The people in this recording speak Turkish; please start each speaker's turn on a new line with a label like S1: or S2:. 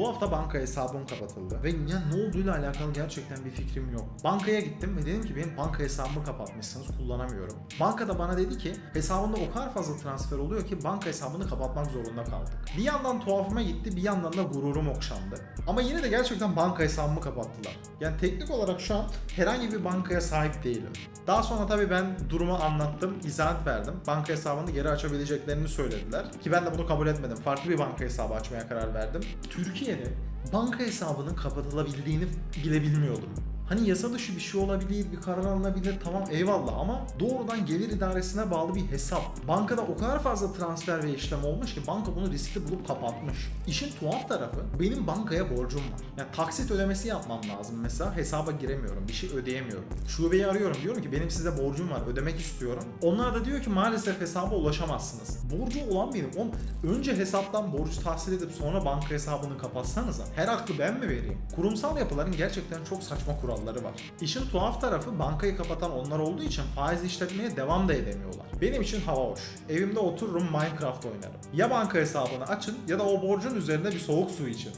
S1: Bu hafta banka hesabım kapatıldı. Ve ya ne olduğuyla alakalı gerçekten bir fikrim yok. Bankaya gittim ve dedim ki benim banka hesabımı kapatmışsınız kullanamıyorum. Banka da bana dedi ki hesabında o kadar fazla transfer oluyor ki banka hesabını kapatmak zorunda kaldık. Bir yandan tuhafıma gitti bir yandan da gururum okşandı. Ama yine de gerçekten banka hesabımı kapattılar. Yani teknik olarak şu an herhangi bir bankaya sahip değilim. Daha sonra tabii ben durumu anlattım, izahat verdim. Banka hesabını geri açabileceklerini söylediler. Ki ben de bunu kabul etmedim. Farklı bir banka hesabı açmaya karar verdim. Türkiye'de banka hesabının kapatılabildiğini bile bilmiyordum. Hani yasa dışı bir şey olabilir, bir karar alınabilir tamam eyvallah ama doğrudan gelir idaresine bağlı bir hesap. Bankada o kadar fazla transfer ve işlem olmuş ki banka bunu riskli bulup kapatmış. İşin tuhaf tarafı benim bankaya borcum var. Yani taksit ödemesi yapmam lazım mesela hesaba giremiyorum, bir şey ödeyemiyorum. Şubeyi arıyorum diyorum ki benim size borcum var, ödemek istiyorum. Onlar da diyor ki maalesef hesaba ulaşamazsınız. Borcu olan benim. On, önce hesaptan borç tahsil edip sonra banka hesabını kapatsanıza. Her hakkı ben mi vereyim? Kurumsal yapıların gerçekten çok saçma kuralları var. İşin tuhaf tarafı bankayı kapatan onlar olduğu için faiz işletmeye devam da edemiyorlar. Benim için hava hoş. Evimde otururum Minecraft oynarım. Ya banka hesabını açın ya da o borcun üzerine bir soğuk su için.